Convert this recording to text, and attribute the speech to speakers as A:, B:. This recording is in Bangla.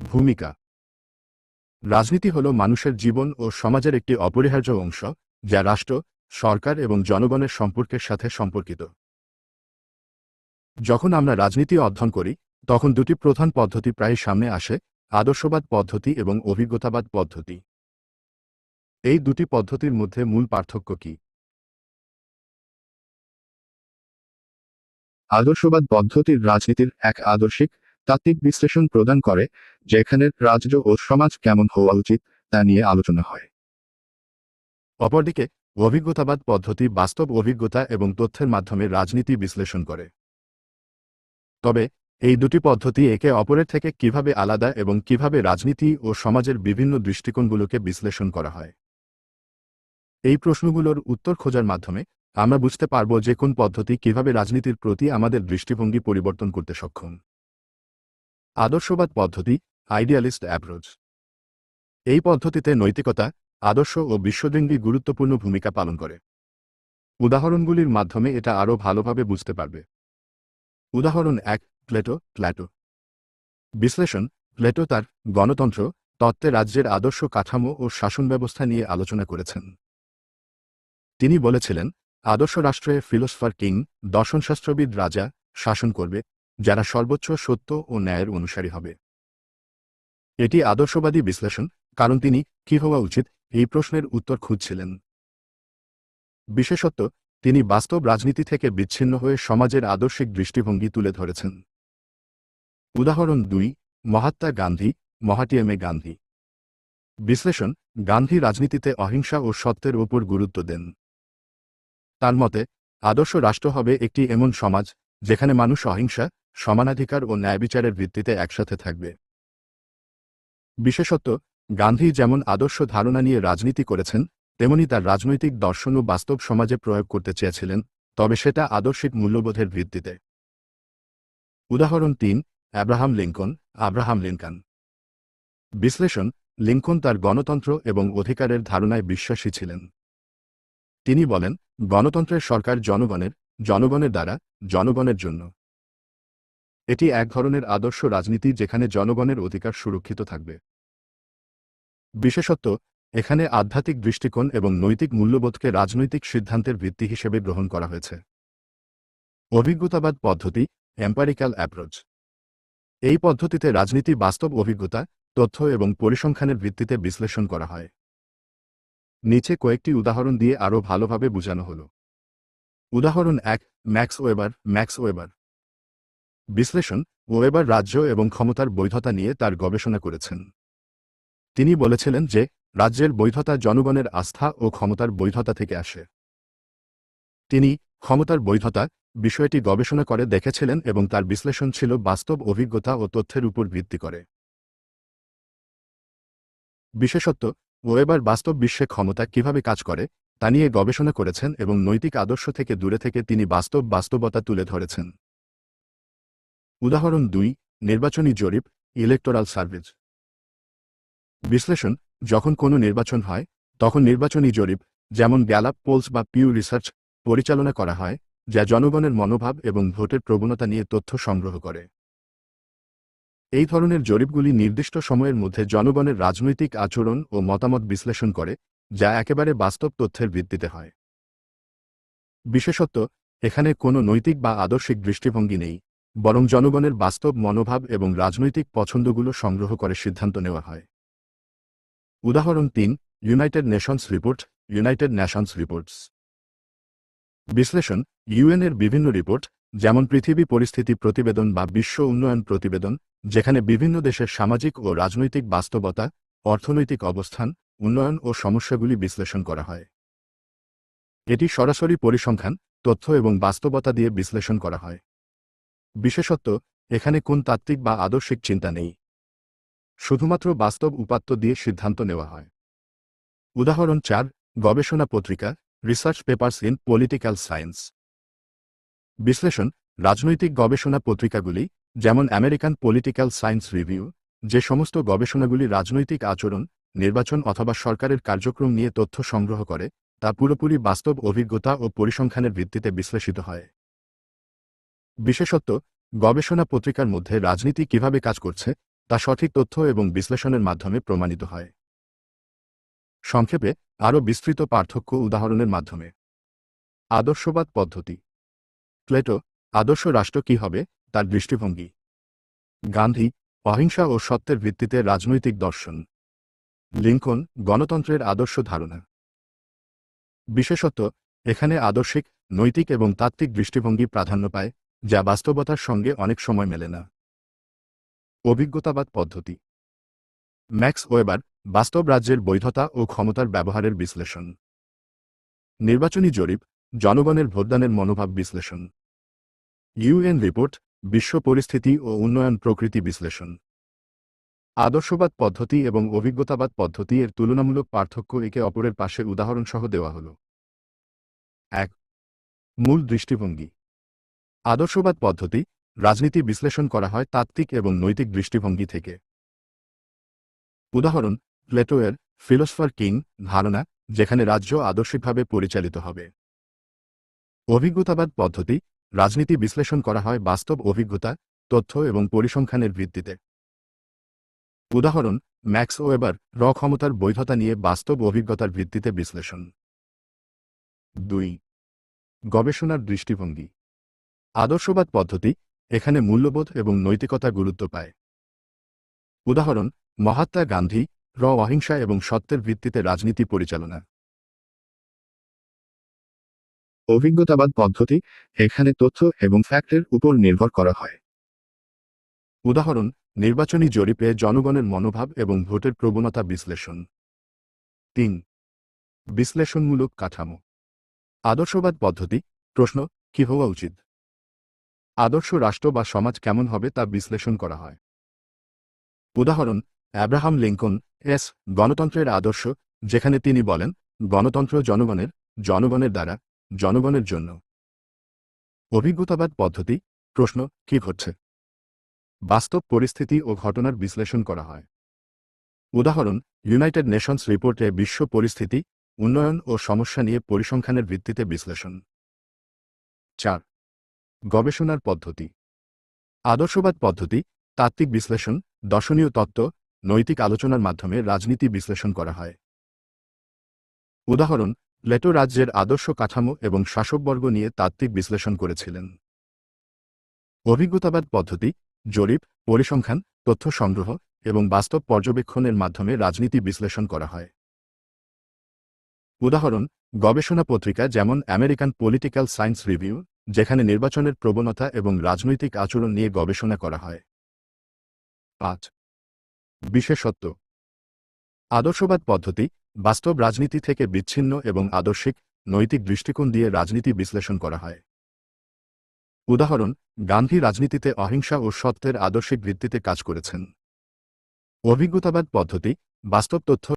A: ভূমিকা। রাজনীতি হল মানুষের জীবন ও সমাজের একটি অপরিহার্য অংশ, যা রাষ্ট্র, সরকার এবং জনগণের সম্পর্কের সাথে সম্পর্কিত। যখন আমরা রাজনীতি অধ্যয়ন করি, তখন দুটি প্রধান পদ্ধতি প্রায় সামনে আসে, আদর্শবাদ পদ্ধতি এবং অভিজ্ঞতাবাদ পদ্ধতি। এই দুটি পদ্ধতির মধ্যে মূল পার্থক্য কি? আদর্শবাদ পদ্ধতির রাজনীতির এক আদর্শিক তাত্ত্বিক বিশ্লেষণ প্রদান করে যেখানে রাজ্য ও সমাজ কেমন হওয়া উচিত তা নিয়ে আলোচনা হয়। অপরদিকে, অভিজ্ঞতাবাদ পদ্ধতি বাস্তব অভিজ্ঞতা এবং তথ্যের মাধ্যমে রাজনীতি বিশ্লেষণ করে। তবে, এই দুটি পদ্ধতি একে অপরের থেকে কীভাবে আলাদা এবং কীভাবে রাজনীতি ও সমাজের বিভিন্ন দৃষ্টিকোণগুলোকে বিশ্লেষণ করা হয়। এই প্রশ্নগুলোর উত্তর খোঁজার মাধ্যমে আমরা বুঝতে পারব যে কোন পদ্ধতি কীভাবে রাজনীতির প্রতি আমাদের দৃষ্টিভঙ্গি পরিবর্তন করতে সক্ষম। আদর্শবাদ পদ্ধতি আইডিয়ালিস্ট অ্যাপ্রোচ এই পদ্ধতিতে নৈতিকতা, আদর্শ ও বিশ্বদৃঙ্গি গুরুত্বপূর্ণ ভূমিকা পালন করে। উদাহরণগুলির মাধ্যমে এটা আরও ভালোভাবে বুঝতে পারবে। উদাহরণ এক, প্লেটো প্ল্যাটো বিশ্লেষণ, প্লেটো তার গণতন্ত্র, তত্ত্বে রাজ্যের আদর্শ কাঠামো ও শাসন ব্যবস্থা নিয়ে আলোচনা করেছেন। তিনি বলেছিলেন, আদর্শ রাষ্ট্রে ফিলোসফার কিং, দর্শনশাস্ত্রবিদ রাজা শাসন করবে যারা সর্বোচ্চ সত্য ও ন্যায়ের অনুসারী হবে। এটি আদর্শবাদী বিশ্লেষণ, কারণ তিনি কি হওয়া উচিত এই প্রশ্নের উত্তর খুঁজছিলেন। বিশেষত, তিনি বাস্তব রাজনীতি থেকে বিচ্ছিন্ন হয়ে সমাজের আদর্শিক দৃষ্টিভঙ্গি তুলে ধরেছেন। উদাহরণ দুই, মহাত্মা গান্ধী মহাটিএমএ গান্ধী। বিশ্লেষণ, গান্ধী রাজনীতিতে অহিংসা ও সত্যের ওপর গুরুত্ব দেন। তার মতে, আদর্শ রাষ্ট্র হবে একটি এমন সমাজ যেখানে মানুষ অহিংসা, সমানাধিকার ও ন্যায়বিচারের ভিত্তিতে একসাথে থাকবে। বিশেষত গান্ধী যেমন আদর্শ ধারণা নিয়ে রাজনীতি করেছেন, তেমনি তার রাজনৈতিক দর্শন ও বাস্তব সমাজে প্রয়োগ করতে চেয়েছিলেন, তবে সেটা আদর্শিক মূল্যবোধের ভিত্তিতে। উদাহরণ তিন অ্যাব্রাহাম লিঙ্কন, আব্রাহাম লিঙ্কন। বিশ্লেষণ, লিঙ্কন তার গণতন্ত্র এবং অধিকারের ধারণায় বিশ্বাসী ছিলেন। তিনি বলেন, গণতন্ত্রের সরকার জনগণের জনগণের দ্বারা জনগণের জন্য। এটি এক ধরনের আদর্শ রাজনীতি যেখানে জনগণের অধিকার সুরক্ষিত থাকবে। বিশেষত, এখানে আধ্যাত্মিক দৃষ্টিকোণ এবং নৈতিক মূল্যবোধকে রাজনৈতিক সিদ্ধান্তের ভিত্তি হিসেবে গ্রহণ করা হয়েছে। অভিজ্ঞতাবাদ পদ্ধতি, এম্পারিক্যাল অ্যাপ্রোচ। এই পদ্ধতিতে রাজনীতি বাস্তব অভিজ্ঞতা, তথ্য এবং পরিসংখ্যানের ভিত্তিতে বিশ্লেষণ করা হয়। নিচে কয়েকটি উদাহরণ দিয়ে আরও ভালোভাবে বোঝানো হল। উদাহরণ এক, ম্যাক্স ওয়েবার ম্যাক্স ওয়েবার। বিশ্লেষণ, ওয়েবার রাজ্য এবং ক্ষমতার বৈধতা নিয়ে তার গবেষণা করেছেন। তিনি বলেছিলেন যে, রাজ্যের বৈধতা জনগণের আস্থা ও ক্ষমতার বৈধতা থেকে আসে। তিনি, ক্ষমতার বৈধতা বিষয়টি গবেষণা করে দেখেছিলেন এবং তার বিশ্লেষণ ছিল বাস্তব অভিজ্ঞতা ও তথ্যের উপর ভিত্তি করে। বিশেষত, ওয়েবার বাস্তব বিশ্বে ক্ষমতা কীভাবে কাজ করে তা নিয়ে গবেষণা করেছেন এবং নৈতিক আদর্শ থেকে দূরে থেকে তিনি বাস্তব বাস্তবতা তুলে ধরেছেন। উদাহরণ দুই, নির্বাচনী জরিপ ইলেকটোরাল সার্ভিস বিশ্লেষণ, যখন কোনো নির্বাচন হয়, তখন নির্বাচনী জরিপ, যেমন গ্যালাপ পোলস বা পিউ রিসার্চ পরিচালনা করা হয়, যা জনগণের মনোভাব এবং ভোটের প্রবণতা নিয়ে তথ্য সংগ্রহ করে। এই ধরনের জরিপগুলি নির্দিষ্ট সময়ের মধ্যে জনগণের রাজনৈতিক আচরণ ও মতামত বিশ্লেষণ করে যা একেবারে বাস্তব তথ্যের ভিত্তিতে হয়। বিশেষত এখানে কোনো নৈতিক বা আদর্শিক দৃষ্টিভঙ্গি নেই, বরং জনগণের বাস্তব মনোভাব এবং রাজনৈতিক পছন্দগুলো সংগ্রহ করে সিদ্ধান্ত নেওয়া হয়। উদাহরণ তিন, United Nations report, United Nations reports. বিশ্লেষণ ইউএনের বিভিন্ন রিপোর্ট, যেমন পৃথিবী পরিস্থিতি প্রতিবেদন বা বিশ্ব উন্নয়ন প্রতিবেদন, যেখানে বিভিন্ন দেশের সামাজিক ও রাজনৈতিক বাস্তবতা, অর্থনৈতিক অবস্থান উন্নয়ন ও সমস্যাগুলি বিশ্লেষণ করা হয়। এটি সরাসরি পরিসংখ্যান, তথ্য এবং বাস্তবতা দিয়ে বিশ্লেষণ করা হয়। বিশেষত এখানে কোন তাত্ত্বিক বা আদর্শিক চিন্তা নেই। শুধুমাত্র বাস্তব উপাত্ত দিয়ে সিদ্ধান্ত নেওয়া হয়। উদাহরণ চার, গবেষণা পত্রিকা research papers in political science বিশ্লেষণ, রাজনৈতিক গবেষণা পত্রিকাগুলি, যেমন আমেরিকান পলিটিক্যাল সায়েন্স রিভিউ যে সমস্ত গবেষণাগুলি রাজনৈতিক আচরণ নির্বাচন অথবা সরকারের কার্যক্রম নিয়ে তথ্য সংগ্রহ করে, তা পুরোপুরি বাস্তব অভিজ্ঞতা ও পরিসংখ্যানের ভিত্তিতে বিশ্লেষিত হয়। বিশেষত, গবেষণা পত্রিকার মধ্যে রাজনীতি কীভাবে কাজ করছে, তা সঠিক তথ্য এবং বিশ্লেষণের মাধ্যমে প্রমাণিত হয়। সংক্ষেপে, আরও বিস্তৃত পার্থক্য উদাহরণের মাধ্যমে। আদর্শবাদ পদ্ধতি। প্লেটো, আদর্শ রাষ্ট্র কি হবে, তার দৃষ্টিভঙ্গি। গান্ধী, অহিংসা ও সত্যের ভিত্তিতে রাজনৈতিক দর্শন। লিঙ্কন গণতন্ত্রের আদর্শ ধারণা। বিশেষত, এখানে আদর্শিক, নৈতিক এবং তাত্ত্বিক দৃষ্টিভঙ্গি প্রাধান্য পায়, যা বাস্তবতার সঙ্গে অনেক সময় মেলে না। অভিজ্ঞতাবাদ পদ্ধতি। ম্যাক্স ওয়েবার, বাস্তব রাজ্যের বৈধতা ও ক্ষমতার ব্যবহারের বিশ্লেষণ। নির্বাচনী জরিপ, জনগণের ভোটদানের মনোভাব বিশ্লেষণ। ইউএন রিপোর্ট, বিশ্ব পরিস্থিতি ও উন্নয়ন প্রকৃতি বিশ্লেষণ। আদর্শবাদ পদ্ধতি এবং অভিজ্ঞতাবাদ পদ্ধতি এর তুলনামূলক পার্থক্য একে অপরের পাশে উদাহরণসহ দেওয়া হল। এক, মূল দৃষ্টিভঙ্গি। আদর্শবাদ পদ্ধতি, রাজনীতি বিশ্লেষণ করা হয় তাত্ত্বিক এবং নৈতিক দৃষ্টিভঙ্গি থেকে। উদাহরণ প্লেটোয়ের ফিলোসফার কিং ধারণা, যেখানে রাজ্য আদর্শিকভাবে পরিচালিত হবে। অভিজ্ঞতাবাদ পদ্ধতি, রাজনীতি বিশ্লেষণ করা হয় বাস্তব অভিজ্ঞতা, তথ্য এবং পরিসংখ্যানের ভিত্তিতে। উদাহরণ, ম্যাক্স ওয়েবার র ক্ষমতার বৈধতা নিয়ে বাস্তব অভিজ্ঞতার ভিত্তিতে বিশ্লেষণ। দুই, গবেষণার দৃষ্টিভঙ্গি। আদর্শবাদ পদ্ধতি এখানে মূল্যবোধ এবং নৈতিকতা গুরুত্ব পায়। উদাহরণ, মহাত্মা গান্ধী, র অহিংসা এবং সত্যের ভিত্তিতে রাজনীতি পরিচালনা। অভিজ্ঞতাবাদ পদ্ধতি এখানে তথ্য এবং ফ্যাক্টের উপর নির্ভর করা হয়। উদাহরণ নির্বাচনী জরিপে জনগণের মনোভাব এবং ভোটের প্রবণতা বিশ্লেষণ। তিন। বিশ্লেষণমূলক কাঠামো। আদর্শবাদ পদ্ধতি, প্রশ্ন, কি হওয়া উচিত? আদর্শ রাষ্ট্র বা সমাজ কেমন হবে তা বিশ্লেষণ করা হয়। উদাহরণ অ্যাব্রাহাম লিঙ্কন, এস, গণতন্ত্রের আদর্শ, যেখানে তিনি বলেন, গণতন্ত্র জনগণের জনগণের দ্বারা, জনগণের জন্য। অভিজ্ঞতাবাদ পদ্ধতি, প্রশ্ন, কি ঘটছে? বাস্তব পরিস্থিতি ও ঘটনার বিশ্লেষণ করা হয়। উদাহরণ, ইউনাইটেড নেশনস রিপোর্টে বিশ্ব পরিস্থিতি, উন্নয়ন ও সমস্যা নিয়ে পরিসংখ্যানের ভিত্তিতে বিশ্লেষণ। চার, গবেষণার পদ্ধতি। আদর্শবাদ পদ্ধতি, তাত্ত্বিক বিশ্লেষণ, দর্শনীয় তত্ত্ব, নৈতিক আলোচনার মাধ্যমে রাজনীতি বিশ্লেষণ করা হয়। উদাহরণ লেটো রাজ্যের আদর্শ কাঠামো এবং শাসকবর্গ নিয়ে তাত্ত্বিক বিশ্লেষণ করেছিলেন। অভিজ্ঞতাবাদ পদ্ধতি জরিপ, পরিসংখ্যান, তথ্য সংগ্রহ এবং বাস্তব পর্যবেক্ষণের মাধ্যমে রাজনীতি বিশ্লেষণ করা হয়। উদাহরণ, গবেষণা পত্রিকা যেমন আমেরিকান পলিটিক্যাল সায়েন্স রিভিউ, যেখানে নির্বাচনের প্রবণতা এবং রাজনৈতিক আচরণ নিয়ে গবেষণা করা হয়। পাঁচ, বিশেষত্ব। আদর্শবাদ পদ্ধতি, বাস্তব রাজনীতি থেকে বিচ্ছিন্ন এবং আদর্শিক, নৈতিক দৃষ্টিকোণ দিয়ে রাজনীতি বিশ্লেষণ করা হয়। উদাহরণ গান্ধী রাজনীতিতে অহিংসা ও সত্যের আদর্শিক ভিত্তিতে কাজ করেছেন। অভিজ্ঞতাবাদ পদ্ধতি বাস্তব তথ্য